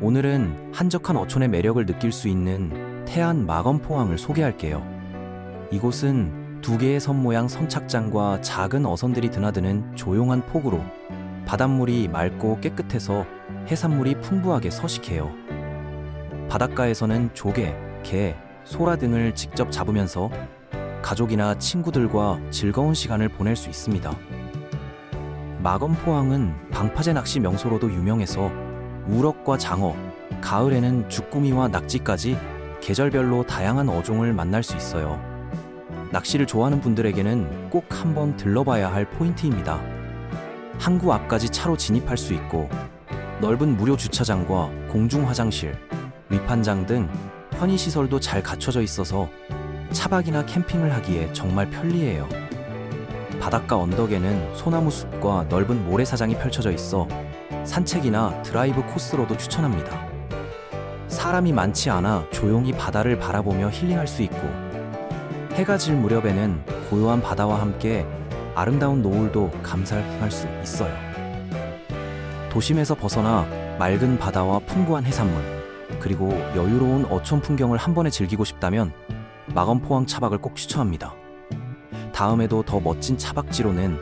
오늘은 한적한 어촌의 매력을 느낄 수 있는 태안 마건포항을 소개할게요. 이곳은 두 개의 섬 모양 선착장과 작은 어선들이 드나드는 조용한 폭우로 바닷물이 맑고 깨끗해서 해산물이 풍부하게 서식해요. 바닷가에서는 조개, 게, 소라 등을 직접 잡으면서 가족이나 친구들과 즐거운 시간을 보낼 수 있습니다. 마건포항은 방파제 낚시 명소로도 유명해서 우럭과 장어, 가을에는 주꾸미와 낙지까지 계절별로 다양한 어종을 만날 수 있어요. 낚시를 좋아하는 분들에게는 꼭 한번 들러봐야 할 포인트입니다. 항구 앞까지 차로 진입할 수 있고 넓은 무료 주차장과 공중 화장실, 위판장 등 편의 시설도 잘 갖춰져 있어서 차박이나 캠핑을 하기에 정말 편리해요. 바닷가 언덕에는 소나무 숲과 넓은 모래사장이 펼쳐져 있어 산책이나 드라이브 코스로도 추천합니다. 사람이 많지 않아 조용히 바다를 바라보며 힐링할 수 있고 해가 질 무렵에는 고요한 바다와 함께 아름다운 노을도 감상할 수 있어요. 도심에서 벗어나 맑은 바다와 풍부한 해산물 그리고 여유로운 어촌 풍경을 한 번에 즐기고 싶다면 마건포항 차박을 꼭 추천합니다. 다음에도 더 멋진 차박지로는